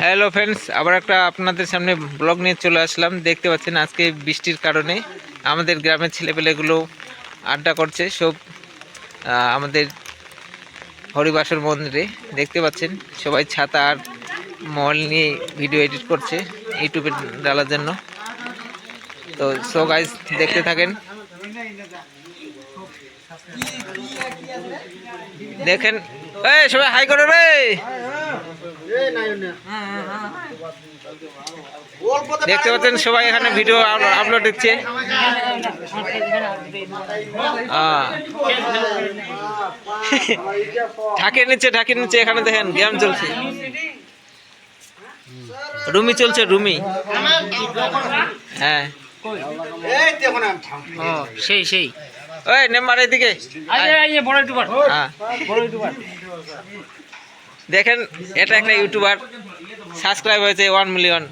Hello friends আবার একটা আপনাদের সামনে ব্লগ নিয়ে চলে আসলাম। দেখতে পাচ্ছেন আজকে বৃষ্টির কারণে আমাদের গ্রামের ছেলেপেলেগুলো আড্ডা করছে সব আমাদের হরিবাসর মন্দিরে। দেখতে পাচ্ছেন, সবাই ছাতা আর মোবাইল নিয়ে ভিডিও এডিট করছে ইউটিউবে ডালার জন্য। তো সো গাইজ দেখতে থাকেন। দেখেন সবাই হাই করো রে! দেখতে পাচ্ছেন সবাই এখানে ভিডিও আপলোড দিচ্ছে। ঢাকে নিচ্ছে ঢাকে নিচ্ছে এখানে দেখেন গেম চলছে। রুমি চলছে রুমি। হ্যাঁ। ও সেই সেই। ওই নেম্বার এদিকে। হ্যাঁ দেখেন এটা একটা ইউটিউবার সাবস্ক্রাইব হয়েছে ওয়ান মিলিয়ন